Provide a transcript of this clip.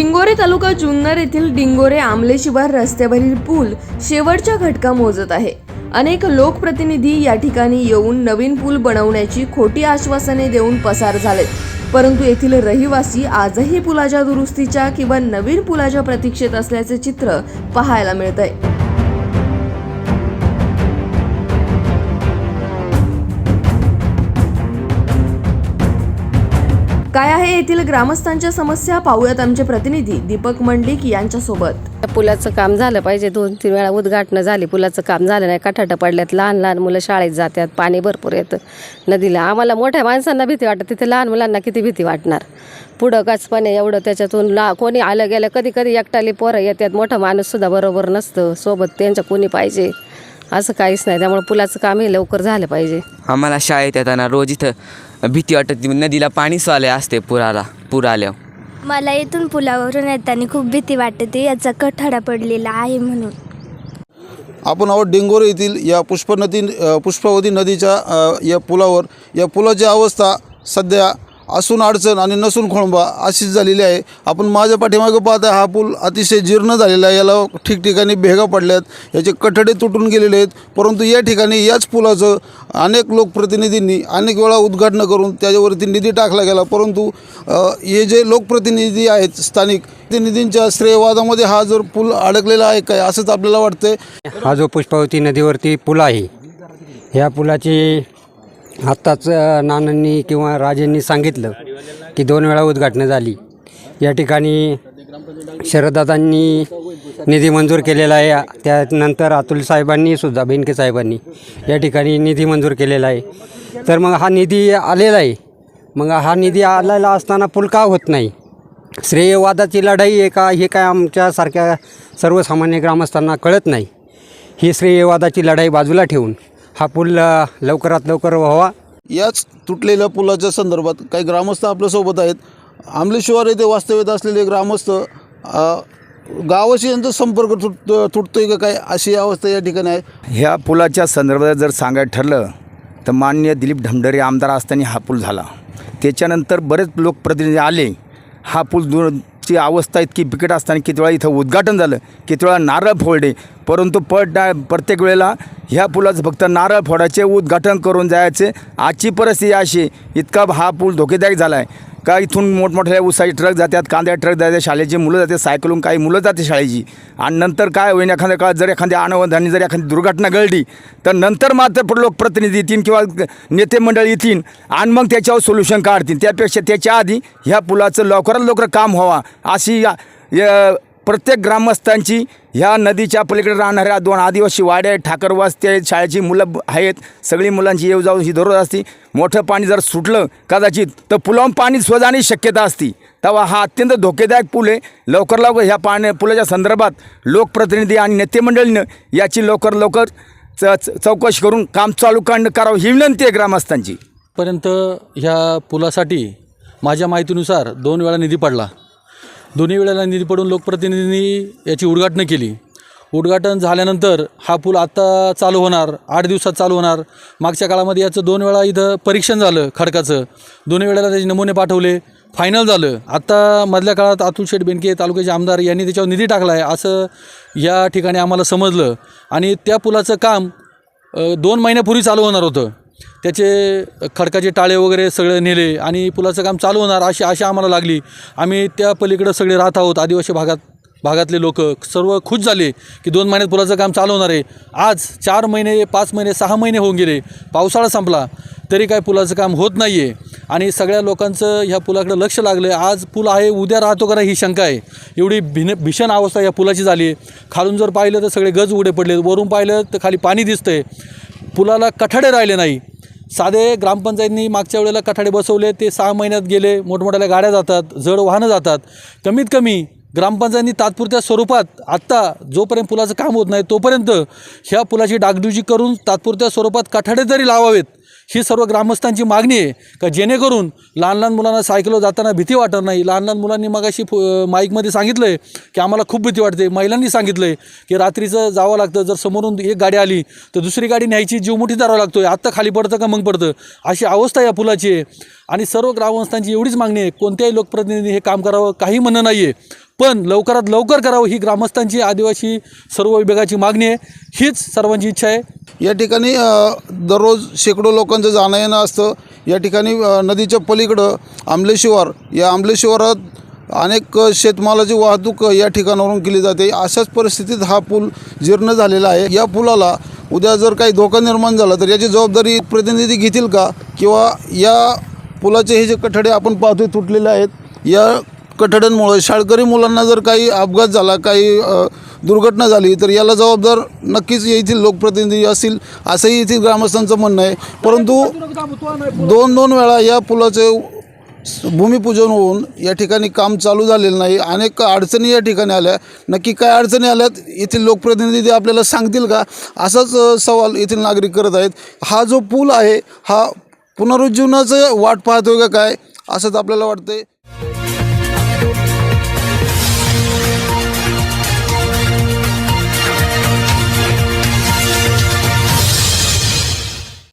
डिंगोरे तालुका जुन्नर येथील डिंगोरे आमले शिवार रस्त्यावरील पूल शेवटच्या घटका मोजत आहे. अनेक लोकप्रतिनिधी या ठिकाणी येऊन नवीन पूल बनवण्याची खोटी आश्वासने देऊन पसार झालेत. परंतु येथील रहिवासी आजही पुलाच्या दुरुस्तीच्या किंवा नवीन पुलाच्या प्रतीक्षेत असल्याचे चित्र पाहायला मिळतंय. काय आहे येथील ग्रामस्थांच्या समस्या पाहूयात आमचे प्रतिनिधी दीपक मंडलिक यांच्यासोबत. पुलाचं काम झालं पाहिजे. दोन तीन वेळा उद्घाटनं झाली. पुलाचं काम झालं नाही. कठाटं पडल्यात. लहान लहान मुलं शाळेत जातात. पाणी भरपूर येतं नदीला. आम्हाला मोठ्या माणसांना भीती वाटत. तिथे लहान मुलांना किती भीती वाटणार? पुढं कचपणे एवढं त्याच्यातून ला कोणी आलं गेलं कधी कधी एकटाली पोरं येतात. मोठा माणूससुद्धा बरोबर नसतं. सोबत त्यांच्या कोणी पाहिजे? असं काहीच नाही. त्यामुळे पुलाचं काम हे लवकर झालं पाहिजे. आम्हाला शाळेत येताना रोज इथं भीती वाटत नदीला पाणी आले असते पुराला पूर आल्यावर मला इथून पुलावरून येताना खूप भीती वाटते याचा कठाडा पडलेला आहे म्हणून. आपण आहोत डिंगोरे येथील या पुष्प नदी अ, पुष्पावती नदीच्या या पुलावर. या पुलाची अवस्था सध्या असून अडचण आणि नसून खोळंबा अशीच झालेली आहे. आपण माझ्या पाठीमागं पाहता हा पूल अतिशय जीर्ण झालेला आहे. याला ठिकठिकाणी भेगा पडल्यात. याचे कठडे तुटून गेलेले आहेत. परंतु या ठिकाणी याच पुलाचं अनेक लोकप्रतिनिधींनी अनेक वेळा उद्घाटन करून त्याच्यावरती निधी टाकला गेला. परंतु हे जे लोकप्रतिनिधी आहेत स्थानिक प्रतिनिधींच्या श्रेयवादामध्ये हा जर पूल अडकलेला आहे काय असंच आपल्याला वाटतंय? हा जो पुष्पावती नदीवरती पूल आहे ह्या पुलाची आत्ताच नानांनी किंवा राजेंनी सांगितलं की दोन वेळा उद्घाटनं झाली. या ठिकाणी शरददादांनी निधी मंजूर केलेला आहे. त्यानंतर अतुल साहेबांनी सुद्धा बेनके साहेबांनी या ठिकाणी निधी मंजूर केलेला आहे. तर मग हा निधी आलेला आहे. मग हा निधी आलेला असताना पूल का होत नाही. श्रेयवादाची लढाई आहे का हे काय आमच्यासारख्या सर्वसामान्य ग्रामस्थांना कळत नाही. ही श्रेयवादाची लढाई बाजूला ठेवून हा पूल लवकरात लवकर व्हावा. याच तुटलेल्या पुलाच्या संदर्भात काही ग्रामस्थ आपल्यासोबत आहेत. आमलेश्वर येथे वास्तव्यात असलेले ग्रामस्थ गावाशी यांचा संपर्क तुट तुटतोय का काय अशी अवस्था या ठिकाणी आहे? ह्या पुलाच्या संदर्भात जर सांगायचं ठरलं तर माननीय दिलीप ढमढरे आमदार असताना हा पूल झाला. त्याच्यानंतर बरेच लोकप्रतिनिधी आले हा पूल ची अवस्था इतकी बिकट असताना किती वेळा इथं उद्घाटन झालं किती वेळा नारळ फोडले. परंतु पट प्रत्येक वेळेला ह्या पुलाचं फक्त नारळ फोडायचे उद्घाटन करून जायचे. आजची परिस्थिती अशी इतका हा पूल धोकेदायक झाला आहे का इथून मोठमोठ्या उसाचे ट्रक जातात कांद्या ट्रक जातात शाळेची मुलं जाते सायकलून काही मुलं जाते शाळेची. आणि नंतर काय होईन एखाद्या काळात जर एखाद्या अनवधानी जर एखादी दुर्घटना घडली तर नंतर मात्र लोकप्रतिनिधी येतील किंवा नेते मंडळ येतील आणि मग त्याच्यावर सोल्युशन काढतील. त्यापेक्षा त्याच्या आधी ह्या पुलाचं लवकरात लवकर काम व्हावा. अशी प्रत्येक ग्रामस्थांची ह्या नदीच्या पलीकडे राहणाऱ्या दोन आदिवासी वाड्या आहेत ठाकर वस्ती आहेत शाळेची मुलं आहेत सगळी मुलांची येऊ जाऊ ही दररोज असते. मोठं पाणी जर सुटलं कदाचित तर पुलावून पाणी स्वजाने शक्यता असती. तेव्हा हा अत्यंत धोकेदायक पूल आहे. लवकर लवकर ह्या पाण्या पुलाच्या संदर्भात लोकप्रतिनिधी आणि नेतेमंडळीनं याची लवकर लवकर च च- चौकशी करून काम चालू काढणं करावं ही विनंती आहे ग्रामस्थांची. पर्यंत ह्या पुलासाठी माझ्या माहितीनुसार दोन वेळा निधी पडला. दोन्ही वेळेला निधी पडून लोकप्रतिनिधींनी याची उद्घाटनं केली. उद्घाटन झाल्यानंतर हा पूल आत्ता चालू होणार आठ दिवसात चालू होणार. मागच्या काळामध्ये याचं दोन वेळा इथं परीक्षण झालं खडकाचं. दोन्ही वेळेला त्याचे नमुने पाठवले. फायनल झालं. आत्ता मधल्या काळात अतुल शेठ बेनके तालुक्याचे आमदार यांनी त्याच्यावर निधी टाकला आहे असं या ठिकाणी आम्हाला समजलं. आणि त्या पुलाचं काम दोन महिन्यापूर्वी चालू होणार होतं. त्याचे खडकाचे टाळे वगैरे सगळे नेले आणि पुलाचं काम चालू होणार अशी आशा आम्हाला लागली. आम्ही त्या पलीकडं सगळे राहत आहोत आदिवासी भागात भागातले लोक. सर्व खुश झाले की दोन महिन्यात पुलाचं काम चालू होणार आहे. आज चार महिने पाच महिने सहा महिने होऊन गेले. पावसाळा संपला. तरी काय पुलाचं काम होत नाही आहे आणि सगळ्या लोकांचं ह्या पुलाकडे लक्ष लागलं आहे आज पूल आहे उद्या राहतो का नाही ही शंका आहे. एवढी भिन भीषण अवस्था या पुलाची झाली आहे. खालून जर पाहिलं तर सगळे गज उघडे पडले वरून पाहिलं तर खाली पाणी दिसतंय. पुलाला कठाडे राहिले नाही. साधे ग्रामपंचायतनी मागच्या वेळेला कठाडे बसवले ते सहा महिन्यात गेले मोठमोठ्या गाड्या जातात जड वाहनं जातात. कमीत कमी ग्रामपंचायतनी तात्पुरत्या स्वरूपात आत्ता जोपर्यंत पुलाचं काम होत नाही तोपर्यंत ह्या पुलाची डागडुजी करून तात्पुरत्या स्वरूपात कठाडे जरी लावावेत ही सर्व ग्रामस्थांची मागणी आहे का जेणेकरून लहान लहान मुलांना सायकलवर जाताना भीती वाटत नाही? लहान लहान मुलांनी मगाशी फु माईकमध्ये सांगितलं आहे की आम्हाला खूप भीती वाटते. महिलांनी सांगितलं आहे की रात्रीचं जावं लागतं. जर समोरून एक गाडी आली तर दुसरी गाडी न्यायची जीव मोठी धरावं लागतो आहे आत्ता खाली पडतं का मग पडतं? अशी अवस्था या पुलाची आहे. आणि सर्व ग्रामस्थांची एवढीच मागणी आहे. कोणत्याही लोकप्रतिनिधी हे काम करावं काही म्हणणं नाही आहे पण लवकरात लवकर करावं ही ग्रामस्थांची आदिवासी सर्व विभागाची मागणी आहे. हीच सर्वांची इच्छा आहे. या ठिकाणी दररोज शेकडो लोकांचं जाणं येणं असतं. या ठिकाणी नदीच्या पलीकडं आंबलेशिवार या आंबलेशिवारात अनेक शेतमालाची वाहतूक या ठिकाणावरून केली जाते. अशाच परिस्थितीत हा पूल जीर्ण झालेला आहे. या पुलाला उद्या जर काही धोका निर्माण झाला तर याची जबाबदारी प्रतिनिधी घेतील का? किंवा या पुलाचे हे जे कठडे आपण पाहतोय तुटलेले आहेत या कठड्यांमुळं शाळकरी मुलांना जर काही अपघात झाला काही दुर्घटना झाली तर याला जबाबदार नक्कीच येथील लोकप्रतिनिधी असतील असंही येथील ग्रामस्थांचं म्हणणं आहे. परंतु दोन दोन वेळा या पुलाचे भूमिपूजन होऊन या ठिकाणी काम चालू झालेलं नाही. अनेक अडचणी या ठिकाणी आल्या. नक्की काय अडचणी आल्यात येथील लोकप्रतिनिधी आपल्याला सांगतील का? असाच सवाल येथील नागरिक करत आहेत. हा जो पूल आहे हा पुनरुज्जीवनाचं वाट पाहतोय का काय? असंच आपल्याला वाटतंय.